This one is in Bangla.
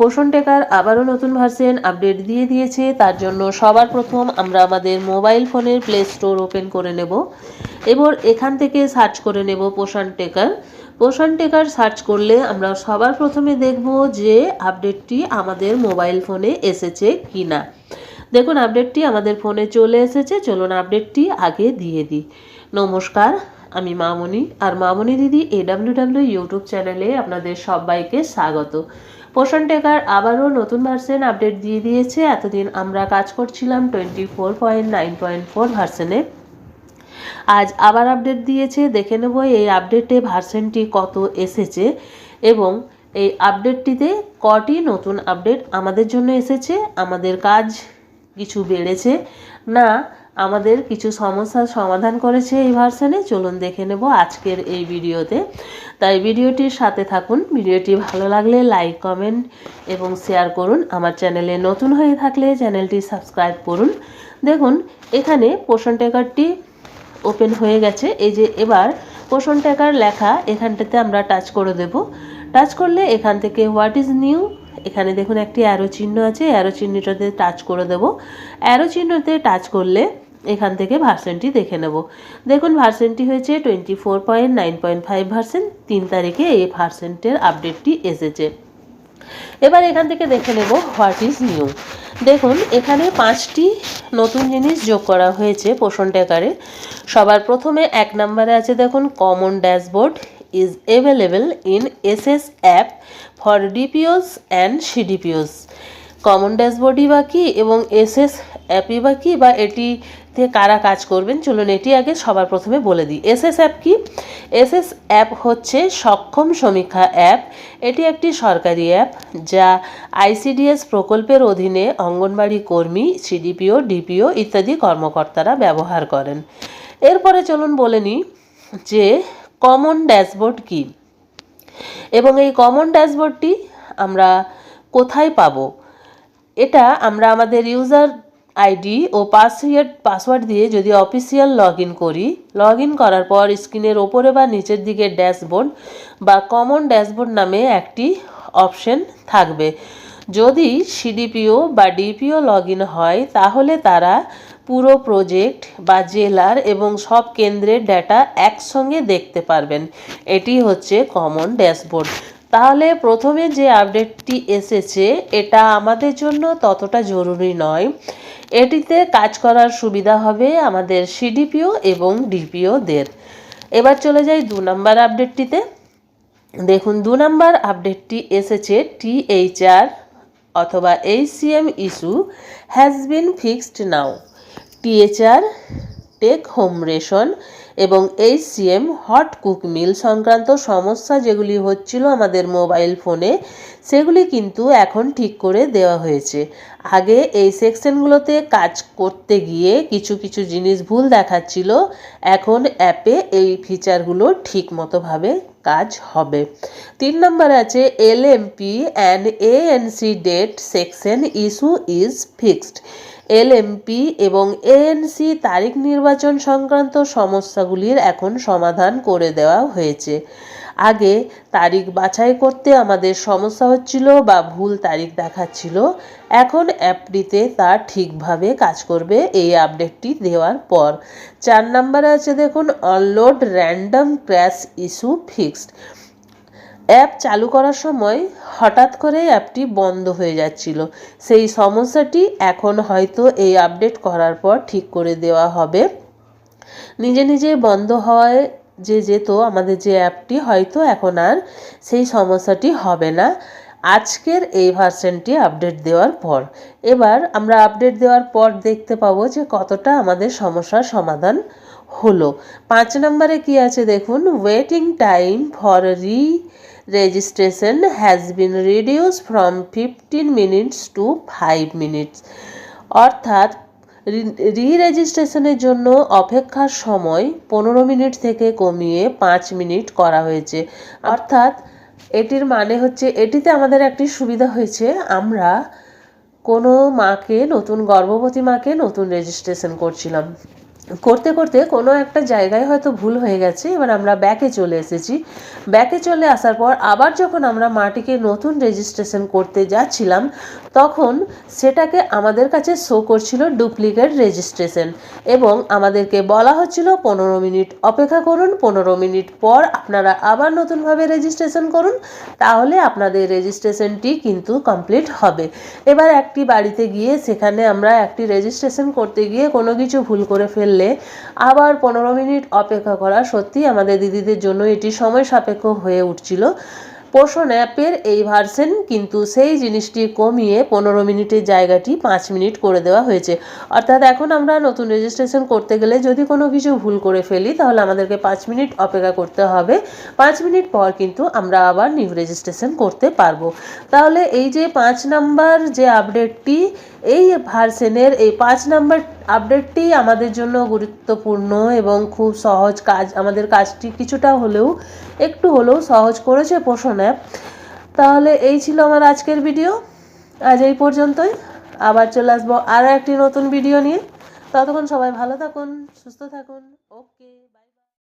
পোষণ টেকার আবারও নতুন ভার্সন আপডেট দিয়ে দিয়েছে। তার জন্য সবার প্রথম আমরা আমাদের মোবাইল ফোনের প্লে স্টোর ওপেন করে নেব। এবার এখান থেকে সার্চ করে নেব পোষণ টেকার। পোষণ টেকার সার্চ করলে আমরা সবার প্রথমে দেখব যে আপডেটটি আমাদের মোবাইল ফোনে এসেছে কি না দেখুন, আপডেটটি আমাদের ফোনে চলে এসেছে। চলুন আপডেটটি আগে দিয়ে দিই। নমস্কার, আমি মামনি। আর মামনি দিদি এডাব্লিউডাব্লিউ ইউটিউব চ্যানেলে আপনাদের সবাইকে স্বাগত। পোষণ টেকার আবারও নতুন ভার্সেন আপডেট দিয়ে দিয়েছে। এতদিন আমরা কাজ করছিলাম twenty four point nine point four ভার্সেনে আজ আবার আপডেট দিয়েছে। দেখে নেব এই আপডেটে ভার্সেনটি কত এসেছে এবং এই আপডেটটিতে কটি নতুন আপডেট আমাদের জন্য এসেছে। আমাদের কাজ কিছু বেড়েছে। না আমাদের কিছু সমস্যার সমাধান করেছে এই ভার্সানে। চলুন দেখে নেব আজকের এই ভিডিওতে। তাই ভিডিওটির সাথে থাকুন। ভিডিওটি ভালো লাগলে লাইক, কমেন্ট এবং শেয়ার করুন। আমার চ্যানেলে নতুন হয়ে থাকলে চ্যানেলটি সাবস্ক্রাইব করুন। দেখুন, এখানে পোষণ টেকারটি ওপেন হয়ে গেছে। এই যে এবার পোষণ টেকার লেখা, এখানটাতে আমরা টাচ করে দেব। টাচ করলে এখান থেকে হোয়াট ইজ নিউ? এখানে দেখুন একটি অ্যারো চিহ্ন আছে। অ্যারো চিহ্নটাতে টাচ করে দেব। অ্যারো চিহ্নতে টাচ করলে এখান থেকে ভার্সনটি দেখে নেব। দেখুন ভার্সনটি হয়েছে twenty four point nine point five version তিন তারিখে এই ভার্সেন্টের আপডেটটি এসেছে। এবার এখান থেকে দেখে নেব হোয়াট ইজ নিউ দেখুন, এখানে পাঁচটি নতুন জিনিস যোগ করা হয়েছে পোষণ টেকারে সবার প্রথমে এক নম্বরে আছে দেখুন common dashboard is available in S S app for DPOs and CDPOs common ড্যাশবোর্ডই বা কী এবং এস এস অ্যাপই বা কী বা এটিতে কারা কাজ করবেন? চলুন এটি আগে সবার প্রথমে বলে দিই। এস এস অ্যাপ কি? এস এস অ্যাপ হচ্ছে সক্ষম সমীক্ষা অ্যাপ এটি একটি সরকারি অ্যাপ যা আইসিডিএস প্রকল্পের অধীনে অঙ্গনবাড়ি কর্মী সিডিপিও ডিপিও ইত্যাদি কর্মকর্তারা ব্যবহার করেন। এরপরে চলুন বলে নিই যে কমন ড্যাশবোর্ড কী? এবং এই কমন ড্যাশবোর্ডটি আমরা কোথায় পাবো? এটা আমরা আমাদের ইউজার আইডি ও পাসওয়ার্ড পাসওয়ার্ড দিয়ে যদি অফিসিয়াল লগ করি লগ করার পর স্ক্রিনের ওপরে বা নিচের দিকে ড্যাশবোর্ড বা কমন ড্যাশবোর্ড নামে একটি অপশন থাকবে। যদি সিডিপিও বা ডিপিও লগ হয়, তাহলে তারা পুরো প্রজেক্ট বা জেলার এবং সব কেন্দ্রের ডেটা একসঙ্গে দেখতে পারবেন। এটি হচ্ছে কমন ড্যাশবোর্ড তাহলে প্রথমে যে আপডেটটি এসেছে, এটা আমাদের জন্য ততটা জরুরি নয়। এটিতে কাজ করার সুবিধা হবে আমাদের সিডিপিও এবং ডিপিওদের। এবার চলে যাই দু নম্বর আপডেটটিতে। দেখুন, দু নম্বর আপডেটটি এসেছে টিএইচআর অথবা HCM issue has been fixed now THR take home ration এবং এইচসিএম হট কুক মিল সংক্রান্ত সমস্যা যেগুলি হচ্ছিল আমাদের মোবাইল ফোনে, সেগুলি কিন্তু এখন ঠিক করে দেওয়া হয়েছে। আগে এই সেকশনগুলোতে কাজ করতে গিয়ে কিছু কিছু জিনিস ভুল দেখাচ্ছিল, এখন অ্যাপে এই ফিচারগুলো ঠিক মতোভাবে কাজ হবে। তিন নম্বর আছে, L M P and ANC date section issue is fixed. LMP এবং এএনসি তারিখ নির্বাচন সংক্রান্ত সমস্যাগুলির এখন সমাধান করে দেওয়া হয়েছে। আগে তারিখ বাছাই করতে আমাদের সমস্যা হচ্ছিল বা ভুল তারিখ দেখাচ্ছিল, এখন অ্যাপটিতে তা ঠিকভাবে কাজ করবে এই আপডেটটি দেওয়ার পর। চার নম্বরে আছে দেখুন onload random crash issue fixed app চালু করার সময় হঠাৎ করে অ্যাপটি বন্ধ হয়ে যাচ্ছিল। সেই সমস্যাটি এখন হয়তো এই আপডেট করার পর ঠিক করে দেওয়া হবে। নিজে নিজে বন্ধ হওয়ায় যে যেত, আমাদের যে অ্যাপটি হয়তো এখন আর সেই সমস্যাটি হবে না। আজকের এই ভার্সনটি আপডেট দেওয়ার পর। এবার আমরা আপডেট দেওয়ার পর দেখতে পাবো যে কতটা আমাদের সমস্যার সমাধান হলো। পাঁচ নম্বরে কি আছে দেখুন waiting time for re registration has been reduce from fifteen minutes to five minutes অর্থাৎ রি রেজিস্ট্রেশনের জন্য অপেক্ষার সময় পনেরো মিনিট থেকে কমিয়ে পাঁচ মিনিট করা হয়েছে। অর্থাৎ, এটির মানে হচ্ছে, এটিতে আমাদের একটি সুবিধা হয়েছে, আমরা কোনো মাকে, নতুন গর্ভবতী মাকে নতুন রেজিস্ট্রেশন করছিলাম। করতে করতে কোনো একটা জায়গায় হয়তো ভুল হয়ে গেছে, এবার আমরা ব্যাকে চলে এসেছি। ব্যাকে চলে আসার পর আবার যখন আমরা মাটিকে নতুন রেজিস্ট্রেশন করতে যাচ্ছিলাম, তখন সেটাকে আমাদের কাছে শো করছিল ডুপ্লিকেট রেজিস্ট্রেশন এবং আমাদেরকে বলা হচ্ছিল পনেরো মিনিট অপেক্ষা করুন, পনেরো মিনিট পর আপনারা আবার নতুনভাবে রেজিস্ট্রেশন করুন, তাহলে আপনাদের রেজিস্ট্রেশনটি কিন্তু কমপ্লিট হবে। এবার একটি বাড়িতে গিয়ে সেখানে আমরা একটি রেজিস্ট্রেশন করতে গিয়ে কোনো কিছু ভুল করে ফেললে আবার পনেরো মিনিট অপেক্ষা করা সত্যি আমাদের দিদিদের জন্য এটি সময় সাপেক্ষ হয়ে উঠছিল। পোষণ অ্যাপের এই ভার্সেন কিন্তু সেই জিনিসটি কমিয়ে পনেরো মিনিটের জায়গাটি পাঁচ মিনিট করে দেওয়া হয়েছে। অর্থাৎ এখন আমরা নতুন রেজিস্ট্রেশন করতে গেলে যদি কোনো কিছু ভুল করে ফেলি, তাহলে আমাদেরকে পাঁচ মিনিট অপেক্ষা করতে হবে। পাঁচ মিনিট পর কিন্তু আমরা আবার নিউ রেজিস্ট্রেশন করতে পারব। তাহলে এই যে পাঁচ নাম্বার যে আপডেটটি এই ভার্সেনের এই পাঁচ নাম্বার আপডেটটি আমাদের জন্য গুরুত্বপূর্ণ এবং খুব সহজ কাজ, আমাদের কাজটি কিছুটা হলেও, একটু হলেও সহজ করেছে পোষণ। অ্যাপ তাহলে এই ছিল আমার আজকের ভিডিও আজ এই পর্যন্তই। আবার চলে আসব আরও একটি নতুন ভিডিও নিয়ে। ততক্ষণ সবাই ভালো থাকুন, সুস্থ থাকুন। ওকে